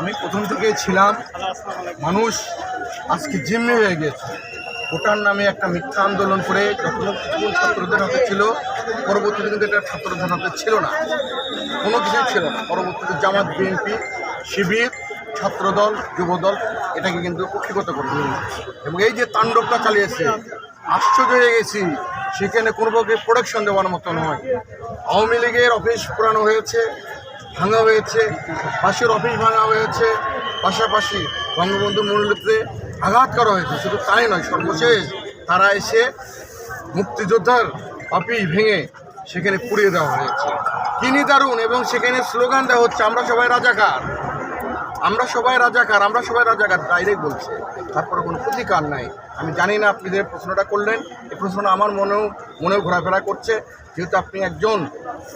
আমি প্রথম থেকেই ছিলাম। মানুষ আজকে জিম্মি হয়ে গেছে ওটার নামে একটা মিথ্যা আন্দোলন করে যখন ছাত্রদের হাতে ছিল, পরবর্তীতে কিন্তু এটা ছাত্রদের হাতে ছিল না। কোনো কিছুই ছিল না। পরবর্তীতে জামাত, বিএনপি, শিবির, ছাত্রদল, যুবদল এটাকে কিন্তু কক্ষিগত করে এবং এই যে তাণ্ডবটা চালিয়েছে, আশ্চর্য হয়ে গেছি। সেখানে কোনো প্রোডাকশন দেওয়ার মতো নয়। আওয়ামী লীগের অফিস পুরানো হয়েছে। ভাঙা হয়েছে, পাশের অফিস ভাঙা হয়েছে, পাশাপাশি বঙ্গবন্ধু মন্ডলীতে আঘাত করা হয়েছে। শুধু তাই নয়, সর্বশেষ তারা এসে মুক্তিযোদ্ধার অফিস ভেঙে সেখানে পুড়িয়ে দেওয়া হয়েছে। তিনি দারুণ এবং সেখানে স্লোগান দেওয়া হচ্ছে, আমরা সবাই রাজাকার। আমরা সবাই রাজাকার আমরা সবাই রাজাকার ডাইরেক্ট বলছে। তারপরে কোনো প্রতিকার নাই। আমি জানি না আপনি যে প্রশ্নটা করলেন এই প্রশ্নটা আমার মনেও মনেও ঘোরাফেরা করছে। যেহেতু আপনি একজন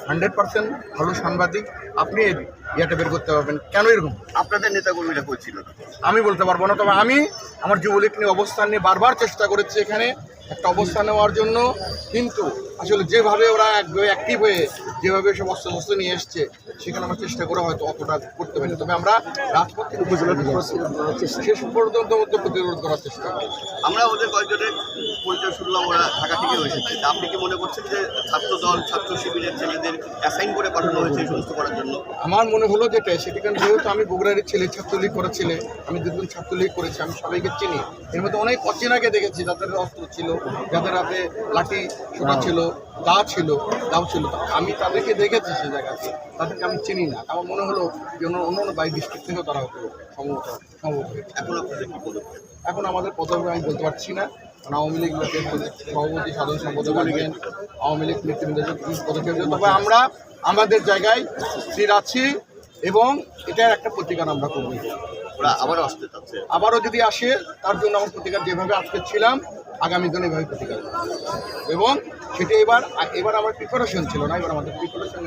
হান্ড্রেড পার্সেন্ট ভালো সাংবাদিক আপনি ইয়েটা বের করতে পারবেন। কেন এরকম? আপনাদের নেতাকর্মীরা করছিল আমি বলতে পারব না তবে আমি আমার যুবলীগ নিয়ে অবস্থান নিয়ে বারবার চেষ্টা করেছি এখানে একটা অবস্থান নেওয়ার জন্য। কিন্তু আসলে যেভাবে ওরা অ্যাক্টিভ হয়ে যেভাবে সব অস্ত্র শস্ত্র নিয়ে এসছে সেখানে আমরা চেষ্টা করে হয়তো অতটা করতে পারি তবে আমরা রাজপথ থেকে শেষ পর্যন্ত প্রতিরোধ করার চেষ্টা করি। আমরা ওদের কয়েকজনের পরিচয় শুনলাম ওরা ঢাকা থেকে এসেছে। আপনি কি মনে করছেন যে ছাত্র দল ছাত্র শিবিরের ছেলেদের অ্যাসাইন করে পাঠানো হয়েছে সমস্ত করার জন্য? আমার মনে হলো যেটা সেটি কারণ যেহেতু আমি বগুড়ার ছেলে ছাত্রলীগ করা ছেলে আমি দীর্ঘদিন ছাত্রলীগ করেছি আমি সবাইকে চিনি। এর মধ্যে অনেক অচেনাকে দেখেছি যাদের অস্ত্র ছিল যাদের হাতে লাঠি ছোটা ছিল দা ছিল দাও ছিল আমি তাদেরকে দেখেছি সে জায়গাতে। তাদেরকে আমি চিনি না। আমার মনে হলো যে অন্য অন্য অন্য বাইক ডিস্ট্রিক্ট থেকেও তারা হতো সম্ভবত সম্ভবত এখন আপনাদের কি পদক্ষেপ এখন আমাদের পদক্ষেপ আমি বলতে পারছি না। কারণ আওয়ামী লীগ সভাপতি সাধারণ সম্পাদক আসবেন আওয়ামী লীগ নেতৃবৃন্দের পদক্ষেপ। তবে আমরা আমাদের জায়গায় স্থির আছি এবং এটার একটা প্রতিকার আমরা করব ওরা আবারও আসতে আবারও যদি আসে তার জন্য আমার প্রতিকার যেভাবে আজকে ছিলাম আগামী দিনে এভাবে প্রতিকার। এবং সেটি এবার এবার আমার প্রিপারেশন ছিল না, এবার আমাদের প্রিপারেশন